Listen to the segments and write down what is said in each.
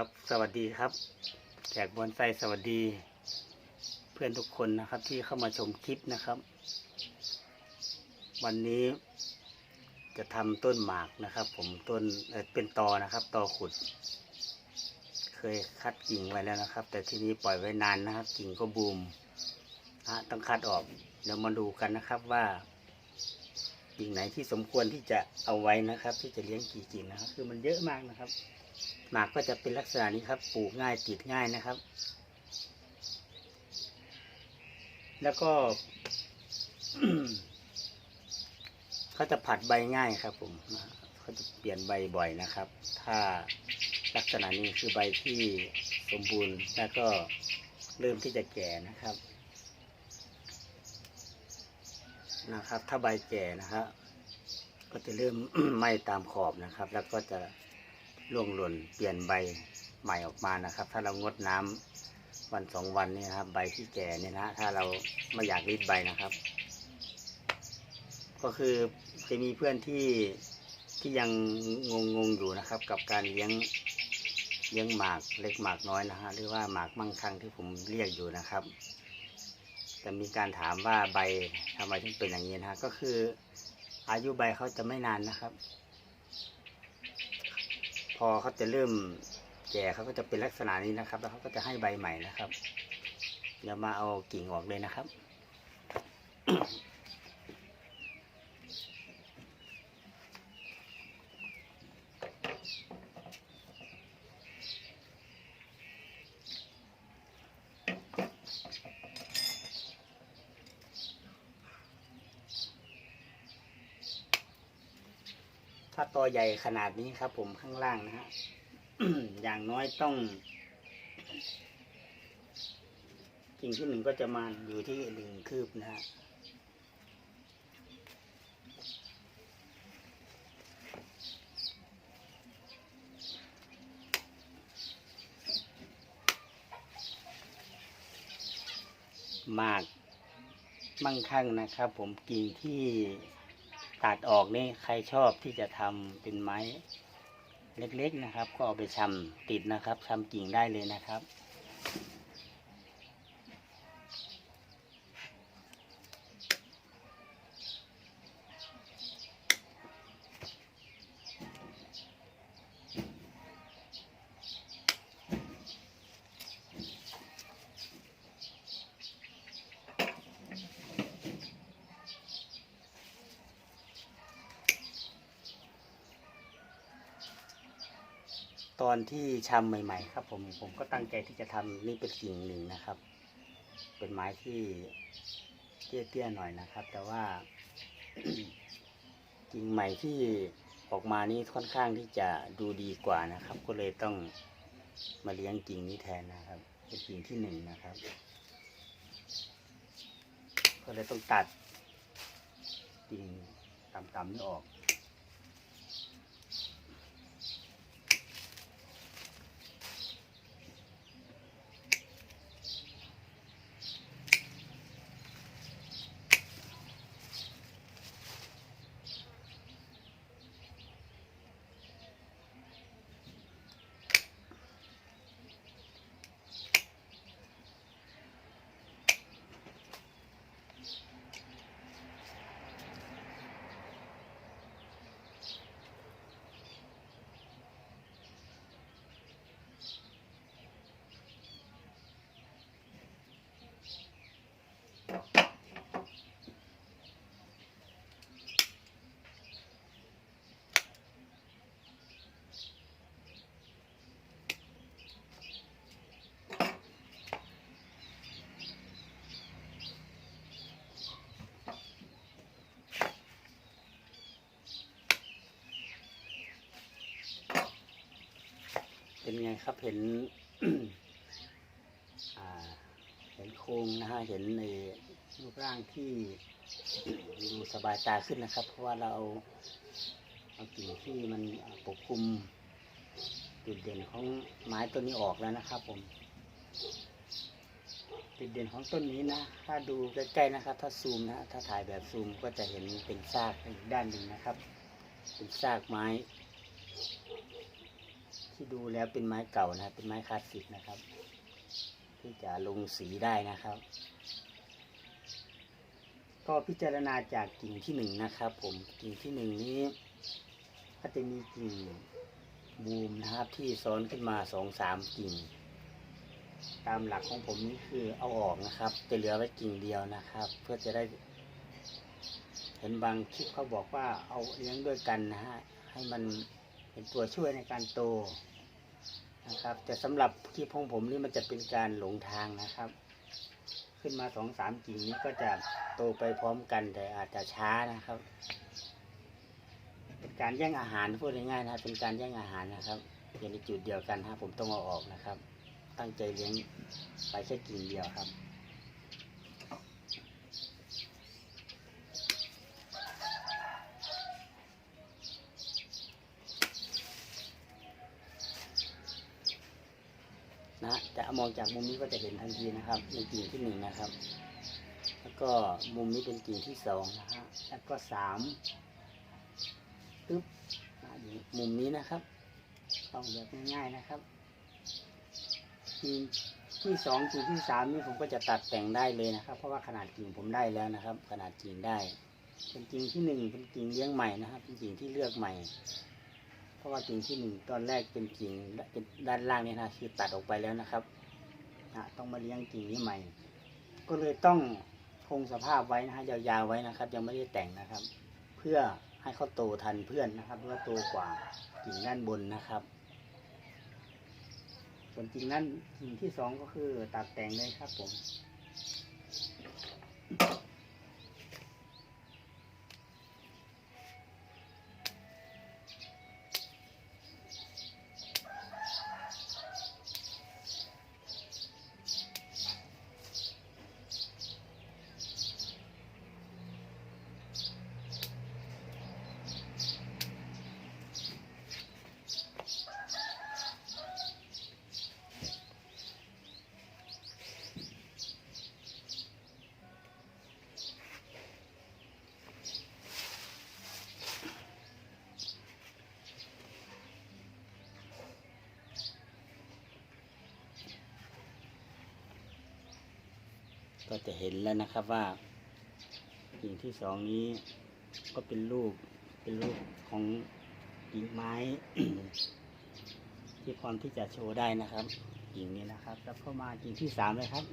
ครับ สวัสดีครับแขกบอนไซสวัสดี เพื่อนทุกคนนะครับที่เข้ามาชมคลิปนะครับ วันนี้จะทำต้นหมากนะครับ ผมต้นเเป็นตอนะครับตอขุด เคยคัดกิ่งไว้แล้วนะครับ แต่ทีนี้ปล่อยไว้นานนะครับ กิ่งก็บูมนะฮะต้องคัดออกเดี๋ยวมาดูกันนะครับว่ากิ่งไหนที่สมควรที่จะเอาไว้นะครับ ที่จะเลี้ยงกี่กิ่งนะครับ คือมันเยอะมากนะครับ หมากก็จะเป็นลักษณะนี้ครับ ปลูกง่ายติดง่ายนะครับ แล้วก็เขาจะผัดใบง่ายครับ ผมเขาจะเปลี่ยนใบบ่อยนะครับ ถ้าลักษณะนี้คือใบที่สมบูรณ์แล้วก็เริ่มที่จะแก่นะครับ นะครับ ถ้าใบแก่นะครับก็จะเริ่มไหม้ตามขอบนะครับ แล้วก็จะ ร่วงหล่นเปลี่ยนใบใหม่ออกมานะครับ ถ้าเรางดน้ำวันสองวันนี่นะครับ ใบที่แก่เนี่ยนะถ้าเราไม่อยากรีดใบนะครับ ก็คือจะมีเพื่อนที่ที่ยังงงงๆอยู่นะครับ กับการเลี้ยงเลี้ยงหมากเล็กหมากน้อยนะฮะหรือว่าหมากมั่งคั่งที่ผมเรียกอยู่นะครับจะมีการถามว่าใบทำไมถึงเป็นอย่างนี้นะฮะก็คืออายุใบเขาจะไม่นานนะครับ พอเขาจะเริ่มแก่เขาก็จะเป็นลักษณะนี้นะครับ แล้วเขาก็จะให้ใบใหม่นะครับเดี๋ยวมาเอากิ่งออกเลยนะครับ ถ้าตัวใหญ่ขนาดนี้ครับ ผมข้างล่างนะฮะอย่างน้อยต้องกิ่งที่หนึ่งก็จะมาอยู่ที่หนึ่งคืบนะฮะมากมั่งคั่งนะครับ ผมกิ่งที่ ตัดออกนี่ใครชอบที่จะทำเป็นไม้เล็กๆนะครับ ก็เอาไปชำติดนะครับชำกิ่งได้เลยนะครับ ตอนที่ชำใหม่ ๆ ครับ ผมผมก็ตั้งใจที่จะทำนี่เป็นกิ่งหนึ่งนะครับ เป็นไม้ที่เตี้ยๆหน่อยนะครับ แต่ว่ากิ่งใหม่ที่ออกมานี่ค่อนข้างที่จะดูดีกว่านะครับ ก็เลยต้องมาเลี้ยงกิ่งนี้แทนนะครับ เป็นกิ่งที่หนึ่งนะครับ ก็เลยต้องตัดกิ่งต่ำๆนี่ออก ไงครับเห็นเห็นโครงนะฮะเห็นในรูปร่างที่ดูสบายตาขึ้นนะครับ เพราะว่าเราเอาเอากิ่งที่มันปกคลุมจุดเด่นของไม้ต้นนี้ออกแล้วนะครับ ผมจุดเด่นของต้นนี้นะ ถ้าดูใกล้ๆนะครับ ถ้าซูมนะถ้าถ่ายแบบซูมก็จะเห็นเป็นซากอีกด้านหนึ่งนะครับ เป็นซากไม้ ที่ดูแล้วเป็นไม้เก่านะครับเป็นไม้คลาสสิกนะครับ ที่จะลงสีได้นะครับ ก็พิจารณาจากกิ่งที่หนึ่งนะครับ ผมกิ่งที่หนึ่งนี้ก็จะมีกิ่งบูมนะครับที่ซ้อนขึ้นมาสองสามกิ่ง ตามหลักของผมนี่คือเอาออกนะครับ จะเหลือไว้กิ่งเดียวนะครับ เพื่อจะได้ เห็นบางคลิปเขาบอกว่าเอาเลี้ยงด้วยกันนะฮะให้มัน เป็นตัวช่วยในการโตนะครับ แต่สำหรับคลิปของผมนี่มันจะเป็นการหลงทางนะครับ ขึ้นมาสองสามกิ่งนี้ก็จะโตไปพร้อมกันแต่อาจจะช้านะครับ เป็นการแย่งอาหารพูดง่ายๆนะครับเป็นการแย่งอาหารนะครับอยู่ในจุดเดียวกันฮะผมต้องเอาออกนะครับ ตั้งใจเลี้ยงไปแค่กิ่งเดียวครับ มองจากมุมนี้ก็จะเห็นทันทีนะครับในกิ่งที่หนึ่งนะครับ แล้วก็มุมนี้เป็นกิ่งที่สองนะฮะแล้วก็สามปึ๊บมุมนี้นะครับต้องแบบง่ายๆนะครับกิ่งที่สองกิ่งที่สามนี่ผมก็จะตัดแต่งได้เลยนะครับ เพราะว่าขนาดกิ่งผมได้แล้วนะครับ ขนาดกิ่งได้ เป็นกิ่งที่หนึ่งเป็นกิ่งเลี้ยงใหม่นะครับ เป็นกิ่งที่เลือกใหม่เพราะว่ากิ่งที่หนึ่งตอนแรกเป็นกิ่งเป็นด้านล่างเนี่ยนะคือตัดออกไปแล้วนะครับะต้องมาเลี้ยงกิ่งนี้ใหม่ ก็เลยต้องคงสภาพไว้นะฮะยาวๆไว้นะครับ ยังไม่ได้แต่งนะครับ เพื่อให้เขาโตทันเพื่อนนะครับเพื่อโตกว่ากิ่งด้านบนนะครับ ส่วนกิ่งนั้นกิ่งที่สองก็คือตัดแต่งเลยครับผม ก็จะเห็นแล้วนะครับว่ากิ่งที่สองนี้ก็เป็นรูปเป็นรูปของกิ่งไม้ ที่พร้อมที่จะโชว์ได้นะครับ กิ่งนี้นะครับ แล้วเข้ามากิ่งที่สามเลยครับ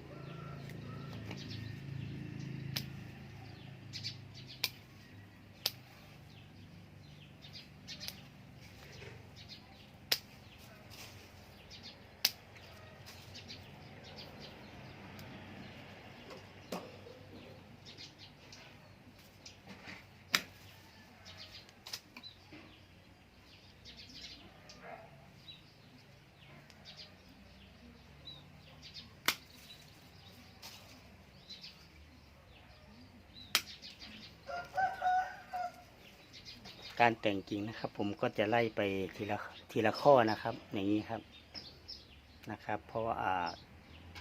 การแต่งกิ่งนะครับ ผมก็จะไล่ไปทีละทีละข้อนะครับ อย่างนี้ครับนะครับ เพราะว่า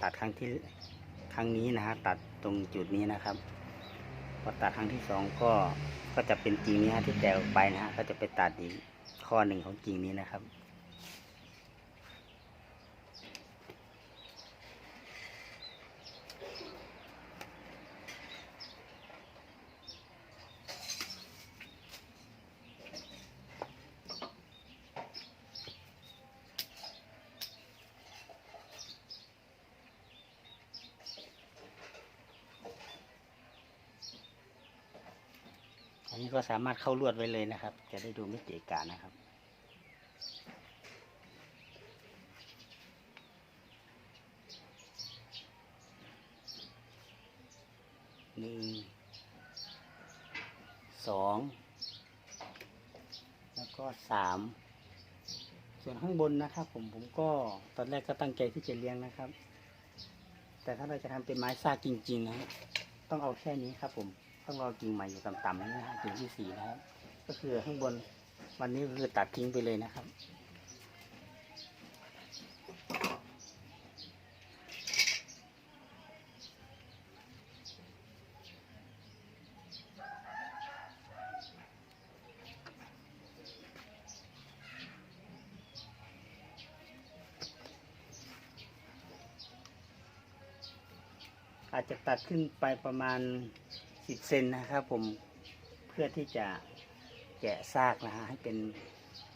ตัดครั้งที่ครั้งนี้นะฮะตัดตรงจุดนี้นะครับพอตัดครั้งที่สองก็ก็จะเป็นกิ่งนี้ฮะที่แตกออกไปนะฮะก็จะไปตัดอีกข้อหนึ่งของกิ่งนี้นะครับ อันนี้ก็สามารถเข้าลวดไว้เลยนะครับ จะได้ดูไม่เกะกะนะครับ หนึ่ง สอง แล้วก็สาม ส่วนข้างบนนะครับ ผมผมก็ตอนแรกก็ตั้งใจที่จะเลี้ยงนะครับ แต่ถ้าเราจะทำเป็นไม้ซากจริง ๆ นะฮะต้องเอาแค่นี้ครับผม ข้างรอกิ่งใหม่อยู่ต่ำๆนะฮะกิ่งที่สี่นะครับ ก็คือข้างบนวันนี้คือตัดทิ้งไปเลยนะครับ อาจจะตัดขึ้นไปประมาณ สิบเซนนะครับผมเพื่อที่จะแกะซากนะฮะให้เป็น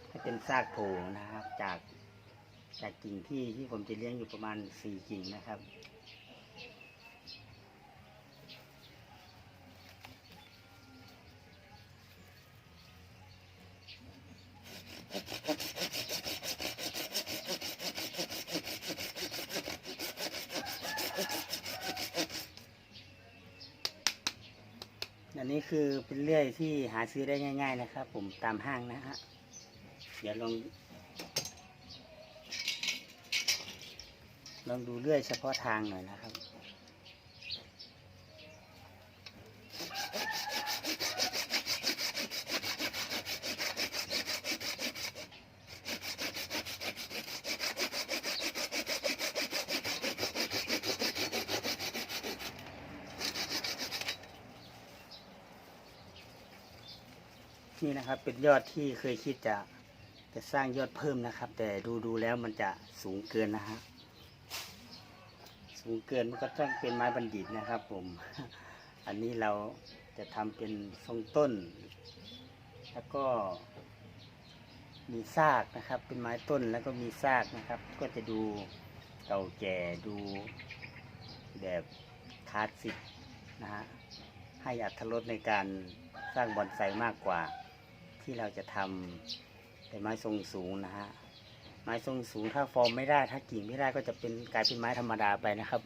ให้เป็นซากโถนะครับ จากจากกิ่งที่ที่ผมจะเลี้ยงอยู่ประมาณสี่กิ่งนะครับ อันนี้คือ เรื่อยที่หาซื้อได้ง่าย ๆ นะครับ ผมตามห้างนะฮะเดี๋ยวลองลองดูเรื่อยเฉพาะทางหน่อยนะครับ นี่นะครับเป็นยอดที่เคยคิดจะจะสร้างยอดเพิ่มนะครับ แต่ดูดูแล้วมันจะสูงเกินนะฮะสูงเกินมันก็ต้องเป็นไม้บัณฑิตนะครับ ผม อันนี้เราจะทำเป็นทรงต้น แล้วก็มีซากนะครับ เป็นไม้ต้นแล้วก็มีซากนะครับ ก็จะดูเก่าแก่ดูแบบคลาสสิกนะฮะให้อัตรสในการสร้างบอนไซมากกว่า ที่เราจะทำเป็นไม้ทรงสูงนะฮะไม้ทรงสูงถ้าฟอร์มไม่ได้ถ้ากิ่งไม่ได้ก็จะเป็นกลายเป็นไม้ธรรมดาไปนะครับ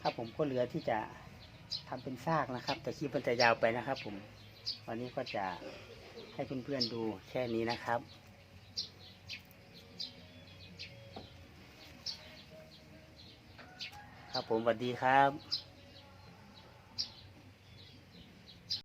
ถ้าผมก็เหลือที่จะทำเป็นซากนะครับ แต่คลิปมันจะยาวไปนะครับ ผมวันนี้ก็จะให้เพื่อนๆดูแค่นี้นะครับครับผมสวัสดีครับ